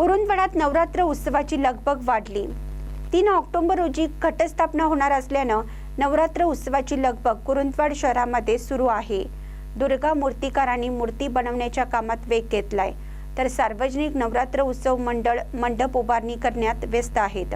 कुरुंदवाडात नवरात्र उत्सवाची लगबग वाढली. तीन ऑक्टोबर रोजी घटस्थापना होणार असल्यानं नवरात्र उत्सवाची लगबग कुरुंदवाड शहरामध्ये सुरू आहे. दुर्गा मूर्तिकारांनी मूर्ती बनवण्याच्या कामात वेग घेतलाय. तर सार्वजनिक नवरात्र उत्सव मंडळ मंडप उभारणी करण्यात व्यस्त आहेत.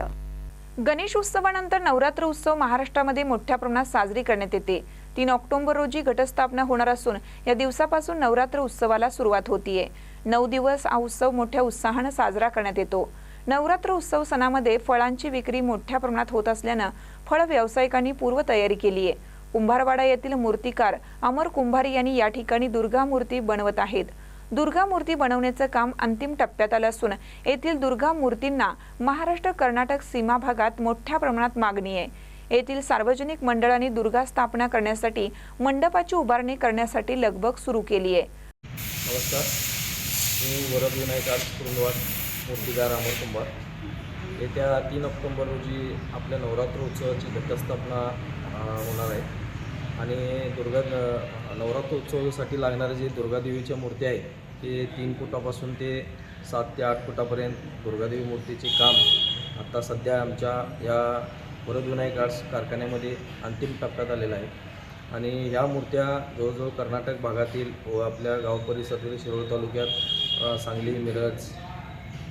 गणेश उत्सवानंतर नवरात्र उत्सव महाराष्ट्रामध्ये मोठ्या प्रमाणात साजरी करण्यात येते. तीन ऑक्टोबर रोजी घटस्थापना होणार असून या दिवसापासून नवरात्र उत्सवाला सुरुवात होतीये. नऊ दिवस हा उत्सव मोठ्या उत्साहानं साजरा करण्यात येतो. नवरात्र उत्सव सणामध्ये फळांची विक्री मोठ्या प्रमाणात होत असल्यानं फळ व्यावसायिकांनी पूर्वतयारी केली आहे कुंभारवाडा येथील मूर्तिकार अमर कुंभारी यांनी या ठिकाणी दुर्गा मूर्ती बनवत आहेत. दुर्गा मूर्ती बनवण्याचं काम अंतिम टप्प्यात आलं असून येथील दुर्गा मूर्तींना महाराष्ट्र कर्नाटक सीमा भागात मोठ्या प्रमाणात मागणी आहे. येथील सार्वजनिक मंडळांनी दुर्गा स्थापना करण्यासाठी मंडपाची उभारणी करण्यासाठी लगबग सुरू केली आहे नमस्कार. मी वरद विनायक आज कुरुंदवाड मूर्तिकार अमर कुंभार. येत्या तीन ऑक्टोंबर रोजी आपल्या नवरात्र उत्सवाची घटस्थापना होणार आहे. आणि दुर्गा नवरात्र उत्सवासाठी लागणारे जे दुर्गादेवीच्या मूर्ती आहेत ते तीन फुटापासून ते सात ते आठ फुटापर्यंत दुर्गादेवी मूर्तीचे काम आत्ता सध्या आमच्या या वरद विनायक आर्ट्स कारखान्यामध्ये अंतिम टप्प्यात आलेलं आहे. आणि ह्या मूर्त्या जवळजवळ कर्नाटक भागातील व आपल्या गाव परिसरातील शिरोळ तालुक्यात सांगली मिरज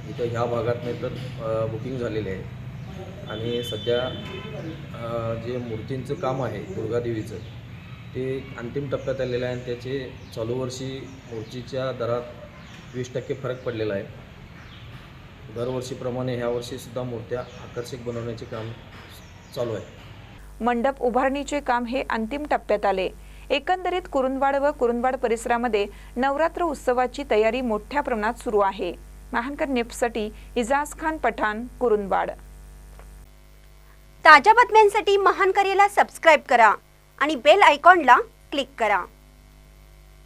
इथं ह्या भागात नाही तर बुकिंग झालेले आहे. आणि सध्या जे मूर्तींचं काम आहे दुर्गादेवीचं ते अंतिम टप्प्यात आलेलं आहे आणि त्याचे चालू वर्षी मूर्तीच्या दरात वीस टक्के फरक पडलेला आहे. दरवर्षीप्रमाणे ह्या वर्षीसुद्धा मूर्त्या आकर्षक बनवण्याचे काम चालू आहे. मंडप उभारणीचे काम हे अंतिम टप्प्यात आले. एकंदरीत कुरुंदवाड व कुरुंदवाड परिसरामध्ये नवरात्र उत्सवाची तयारी मोठ्या प्रमाणात सुरू आहे. महानकर नेपसाठी इजाज खान पठाण कुरुंदवाड. ताज्या बातम्यांसाठी महानकरेला सबस्क्राईब करा आणि बेल आयकॉनला क्लिक करा.